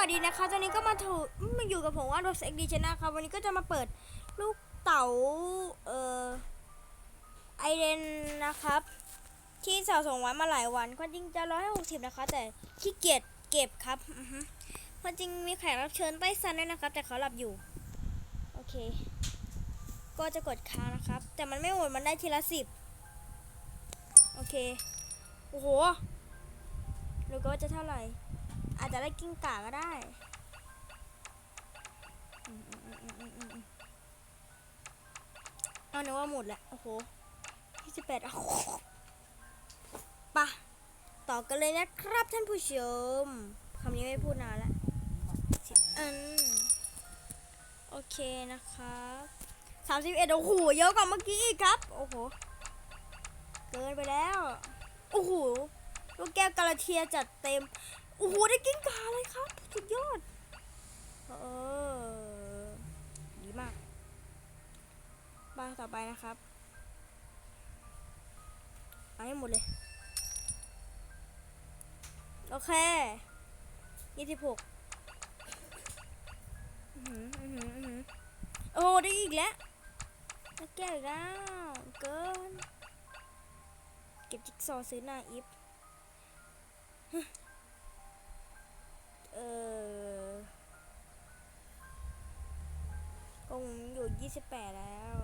วัสดีนะคะตอนนี้ก็มาถูมาอยู่กับผมว่า Rose XD Channel ครับ วันนี้ก็จะมาเปิดลูกเต๋าเอ่อไอเดนนะครับ ที่สะสมไว้มาหลายวันความจริงจะร้อยหกสิบนะคะ แต่ขี้เกียจเก็บครับความจริงมีแขกรับเชิญใต้ซันด้วยนะครับ แต่เขาหลับอยู่ โอเค ก็จะกดค้างนะครับ แต่มันไม่หมดมันได้ทีละสิบโอเค โอ้โหหรือก็จะเท่าไหร่ อาจจะได้กิ้งก่าก็ได้อืมอืมอืมอืมอืมอืมเอานึกว่าหมดแหละโอ้โหที่สิบแปดโอ้โหปะต่อกันเลยนะครับท่านผู้ชมคำนี้ไม่พูดนานล้วสิบอันโอเคนะครับสามสิบเอ็ดโอ้โหเยอะกว่าเมื่อกี้อีกครับ โอ้โห เกินไปแล้ว โอ้โหลูกแก้วกาลาเทียจัดเต็ม โอ้โห ได้กิ้งกาเลยครับ สุดยอด เออ ดีมากบ้านต่อไปนะครับเอาให้หมดเลย โอเคยี่สิบหกอื้อหืออื้อหืออื้อหือโอ้โหได้อีกแล้วแก้วอีกแล้วเกิน เก็บจิ๊กซอว์ซื้อหน้าอิฟ ผมอยู่ยี่สิบแปดแล้ว